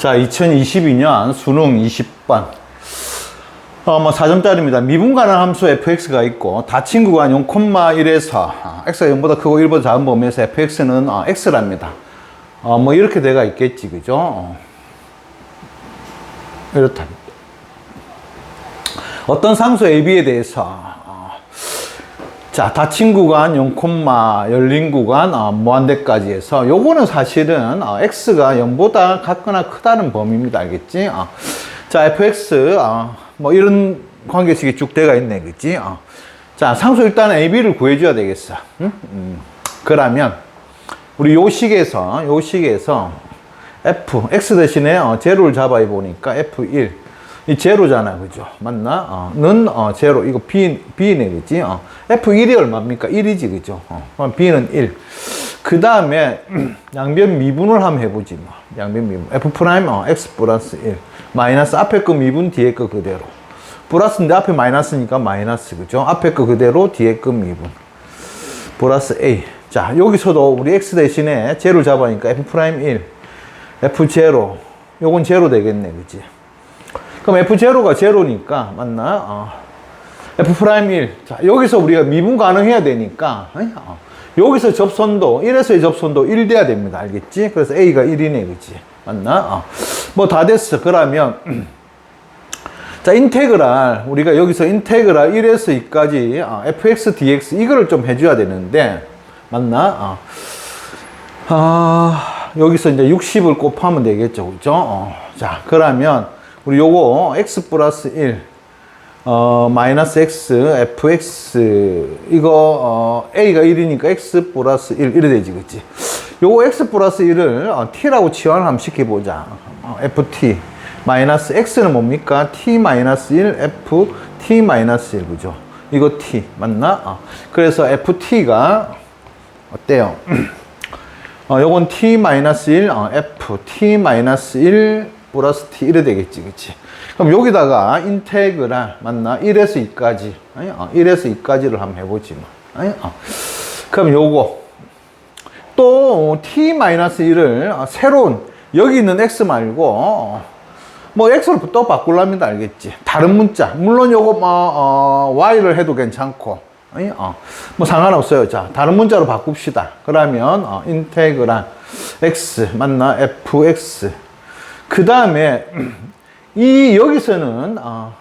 자, 2022년 수능 20번. 어, 뭐 4점짜리입니다. 미분 가능 함수 fx가 있고 닫힌 구간 0,1에서 아, x가 0보다 크고 1보다 작은 범위에서 fx는 어, x랍니다. 어, 뭐 이렇게 돼가 있겠지, 그죠? 어. 이렇다. 어떤 상수 AB에 대해서 어, 자, 닫힌 구간 0, 열린 구간 어, 무한대까지 해서 요거는 사실은 어, x가 0보다 같거나 크다는 범위입니다. 알겠지? 어. 자, fx 어, 뭐 이런 관계식이 쭉 돼가 있네. 그지? 어. 자, 상수 일단 ab를 구해 줘야 되겠어. 응? 음. 그러면 우리 요 식에서 요 식에서 f x 대신에 어, 제로를 잡아 보니까 f1 이 제로잖아 그죠? 맞나? 어, 는 어, 제로. 이거 b b네 그지? 어. f1이 얼마입니까? 1이지 그죠? 어. 그럼 b는 1 그 다음에 양변 미분을 한번 해보지 뭐. 양변 미분. F 프라임 어, x 플러스 1 마이너스 앞에 거 미분 뒤에 거 그대로. 플러스인데 앞에 마이너스니까 마이너스 그죠? 앞에 거 그대로 뒤에 거 미분. 플러스 a. 자 여기서도 우리 x 대신에 제로 잡아니까 f 프라임 1 f 제로. 요건 제로 되겠네 그지 그럼 f 제로가 제로니까 맞나 어. f 프라임 1 자, 여기서 우리가 미분 가능해야 되니까 어. 여기서 접선도 1에서의 접선도 1 돼야 됩니다 알겠지 그래서 a가 1이네 그지 맞나 어. 뭐다 됐어 그러면 자 인테그랄 우리가 여기서 인테그랄 1에서 2까지 어, fx dx 이거를 좀 해줘야 되는데 맞나 어. 아, 여기서 이제 60을 곱하면 되겠죠. 그죠? 어, 자, 그러면 우리 요거 x 플러스 1, 어, 마이너스 x, fx, 이거, 어, a가 1이니까 x 플러스 1, 이래 되지, 그치? 요거 x 플러스 1을 어, t라고 치환을 한번 시켜보자. 어, ft. 마이너스 x는 뭡니까? t 마이너스 1, f, t 마이너스 1, 그죠? 이거 t, 맞나? 어, 그래서 ft가, 어때요? 어, 요건 t-1, 어, f, t-1 플러스 t 이래 되겠지, 그치? 그럼 여기다가 인테그랄, 맞나? 1에서 2까지, 아니, 어, 1에서 2까지를 한번 해보지, 뭐. 어. 그럼 요거. 또, t-1을 어, 새로운, 여기 있는 x 말고, 어, 뭐, x를 또 바꾸랍니다, 알겠지? 다른 문자. 물론 요거, 뭐, 어, y를 해도 괜찮고, 어, 뭐 상관없어요. 자, 다른 문자로 바꿉시다. 그러면 어, 인테그랄 x 맞나 fx. 그 다음에 이 여기서는 어,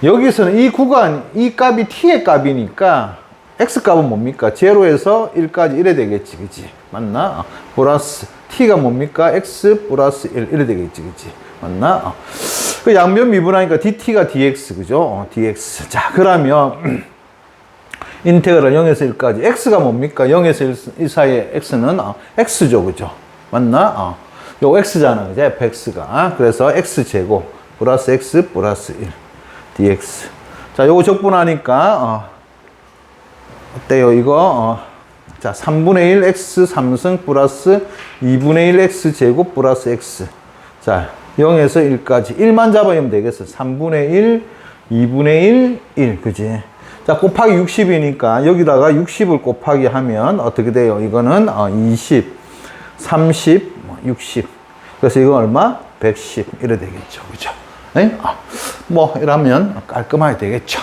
여기서는 이 구간 이 값이 t의 값이니까 x 값은 뭡니까? 제로에서 1까지 이래 되겠지, 그지? 맞나? 어, 플러스 t가 뭡니까? x 플러스 1 이래 되겠지, 그지? 맞나? 어. 그 양변 미분하니까 dt가 dx 그죠? 어, dx. 자, 그러면 인테그랄 0에서 1까지 x가 뭡니까? 0에서 1, 사이에 x는 어, x죠, 그죠? 맞나? 어. 요 x잖아, 그죠? fx가. 그래서 x제곱 플러스 x 플러스 1 dx. 자, 요거 적분하니까 어, 어때요? 이거 어, 자, 3분의 1 x 3승 플러스 2분의 1 x 제곱 플러스 x. 자, 0에서 1까지 1만 잡아면 되겠어. 3분의 1, 2분의 1, 1. 그지? 자, 곱하기 60이니까 여기다가 60을 곱하기 하면 어떻게 돼요? 이거는 어, 20, 30, 60. 그래서 이거 얼마? 110. 이래 되겠죠. 그죠? 네? 어, 뭐, 이러면 깔끔하게 되겠죠.